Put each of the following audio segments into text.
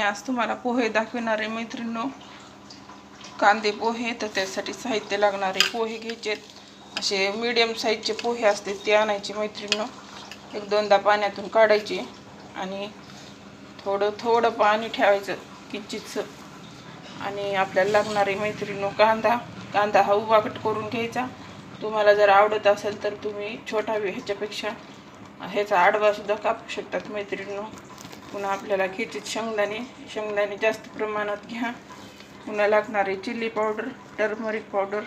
मी आज तुम्हाला पोहे दाखविणार आहे मैत्रिणींनो. कांदे पोहे तर त्यासाठी साहित्य लागणारे पोहे घ्यायचे असे मीडियम साईजचे पोहे असते ते आणायचे मैत्रिणींनो. एक दोनदा पाण्यातून काढायचे आणि थोडं थोडं पाणी ठेवायचं किंचितचं. आणि आपल्याला लागणारे मैत्रिणीनो कांदा. कांदा हा उभा कट करून घ्यायचा. तुम्हाला जर आवडत असेल तर तुम्ही छोटा ह्याच्यापेक्षा ह्याचा आडवासुद्धा कापू शकतात मैत्रिणीनो. पुन्हा आपल्याला खिचित शेंगदाणे शेंगदाणे जास्त प्रमाणात घ्या. पुन्हा लागणारे चिल्ली पावडर टर्मरिक पावडर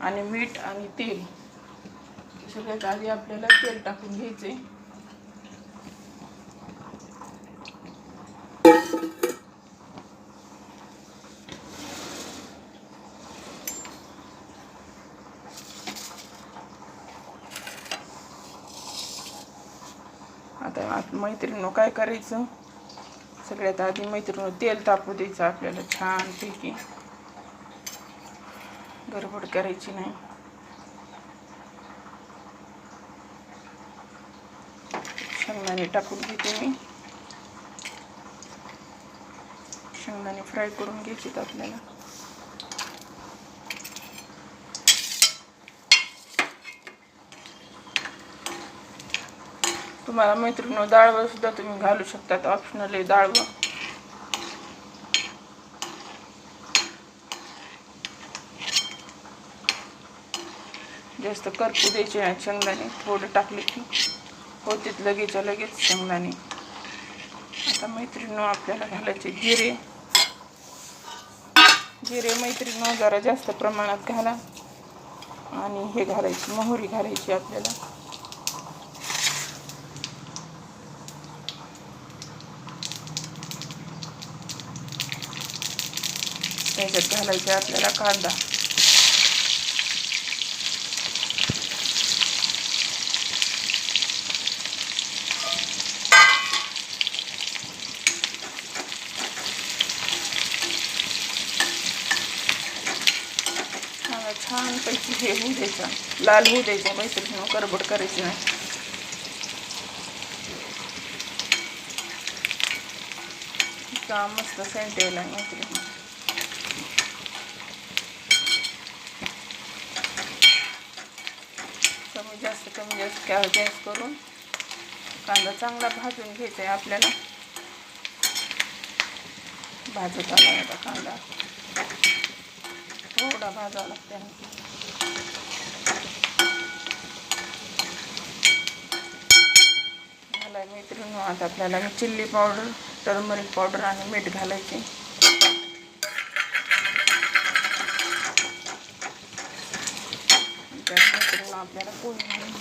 आणि मीठ आणि तेल. सगळ्यात आधी आपल्याला तेल टाकून घ्यायचे आता आप- मैत्रिणीनं काय करायचं? सगळ्यात आधी मैत्रिणी तेल तापू द्यायचं आपल्याला. छानपैकी. गडबड करायची नाही. शेंगदाणे टाकून घेते मी. शेंगदाणे फ्राय करून घ्यायचे आपल्याला. तुम्हाला मैत्रिणी डाळवं सुद्धा तुम्ही घालू शकतात ऑप्शनल आहे डाळवं जास्त करपू द्यायचे नाही शेंगदाणे थोडं टाकले की होतीत लगेचच्या लगेच शेंगदाणे. आता मैत्रिणी आपल्याला घालायचे जिरे. जिरे मैत्रिणी जरा जास्त प्रमाणात घाला. आणि हे घालायची मोहरी घालायची आपल्याला. त्याच्यात घालायचा आपल्याला कांदा. छान छानपैकी हे होऊ द्यायचा. लाल होऊ द्यायचा मैत्रिणी करबड करायची नाही. इतका मस्त सेंट यायला मैत्रिणी जास्त कमी जास्त गॅस गॅस करून कांदा चांगला भाजून घ्यायचा आहे आपल्याला. भाजत आला आता कांदा. थोडा भाजावा लागते झाला मैत्रिणी आता आपल्याला चिल्ली पावडर टर्मरिक पावडर आणि मीठ घालायचे आपल्याला पोहे घालून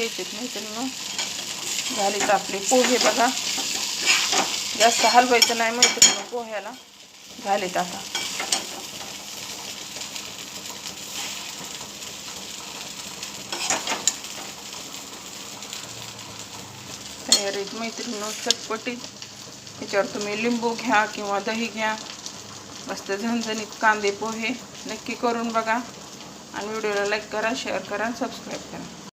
घ्यायचे नाही तर मग मैत्रिणी आपले. पोहे बघा. जास्त हलवायचं नाही मैत्रिणी पोह्याला झालेत आता. तयारीत मैत्रिणी चटपटीत. त्याच्यावर तुम्ही लिंबू घ्या किंवा दही घ्या. मस्त झणझणीत कांदे पोहे नक्की करून बघा. आणि व्हिडिओला लाईक करा शेअर करा सबस्क्राईब करा.